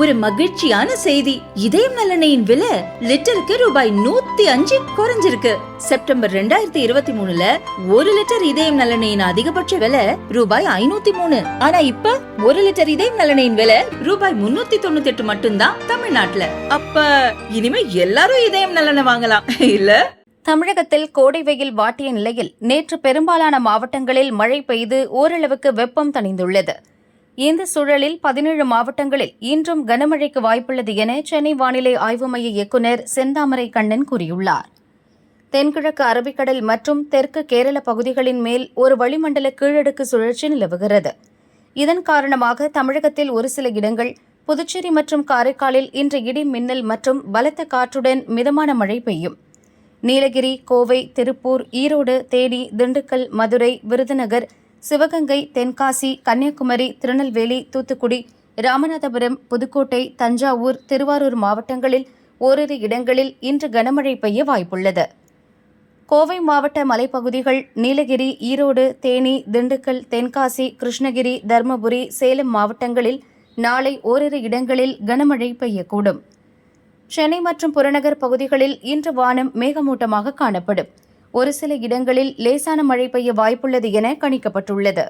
ஒரு மகிழ்ச்சியான செய்தி. இதயம் நல்லெண்ணெயின் விலை லிட்டருக்கு ரூபாய் நூத்தி அஞ்சு குறைஞ்சிருக்கு. செப்டம்பர் ரெண்டாயிரத்தி இருபத்தி மூணுல ஒரு லிட்டர் இதயம் நலனையின் அதிகபட்ச விலை ரூபாய் ஐநூத்தி மூணு. ஆனா இப்ப ஒரு லிட்டர் இதயம் நலனையின் விலை ரூபாய் முன்னூத்தி தொண்ணூத்தி எட்டு மட்டும்தான் தமிழ்நாட்டுல. அப்ப இனிமே எல்லாரும் இதயம் நலனை வாங்கலாம் இல்ல? தமிழகத்தில் கோடை வெயில் வாட்டிய நிலையில் நேற்று பெரும்பாலான மாவட்டங்களில் மழை பெய்து ஓரளவுக்கு வெப்பம் தணிந்துள்ளது. இந்த சூழலில் பதினேழு மாவட்டங்களில் இன்றும் கனமழைக்கு வாய்ப்புள்ளது என சென்னை வானிலை ஆய்வு மைய இயக்குநர் செந்தாமரை கண்ணன் கூறியுள்ளார். தென்கிழக்கு அரபிக்கடல் மற்றும் தெற்கு கேரள பகுதிகளின் மேல் ஒரு வளிமண்டல கீழடுக்கு சுழற்சி நிலவுகிறது. இதன் காரணமாக தமிழகத்தில் ஒரு சில இடங்கள் புதுச்சேரி மற்றும் காரைக்காலில் இன்று இடி மின்னல் மற்றும் பலத்த காற்றுடன் மிதமான மழை பெய்யும். நீலகிரி கோவை திருப்பூர் ஈரோடு தேனி திண்டுக்கல் மதுரை விருதுநகர் சிவகங்கை தென்காசி கன்னியாகுமரி திருநெல்வேலி தூத்துக்குடி ராமநாதபுரம் புதுக்கோட்டை தஞ்சாவூர் திருவாரூர் மாவட்டங்களில் ஓரிரு இடங்களில் இன்று கனமழை பெய்ய வாய்ப்புள்ளது. கோவை மாவட்ட மலைப்பகுதிகள் நீலகிரி ஈரோடு தேனி திண்டுக்கல் தென்காசி கிருஷ்ணகிரி தருமபுரி சேலம் மாவட்டங்களில் நாளை ஓரிரு இடங்களில் கனமழை பெய்யக்கூடும். சென்னை மற்றும் புறநகர் பகுதிகளில் இன்று வானம் மேகமூட்டமாக காணப்படும். ஒரு சில இடங்களில் லேசான மழை பெய்ய வாய்ப்புள்ளது என கணிக்கப்பட்டுள்ளது.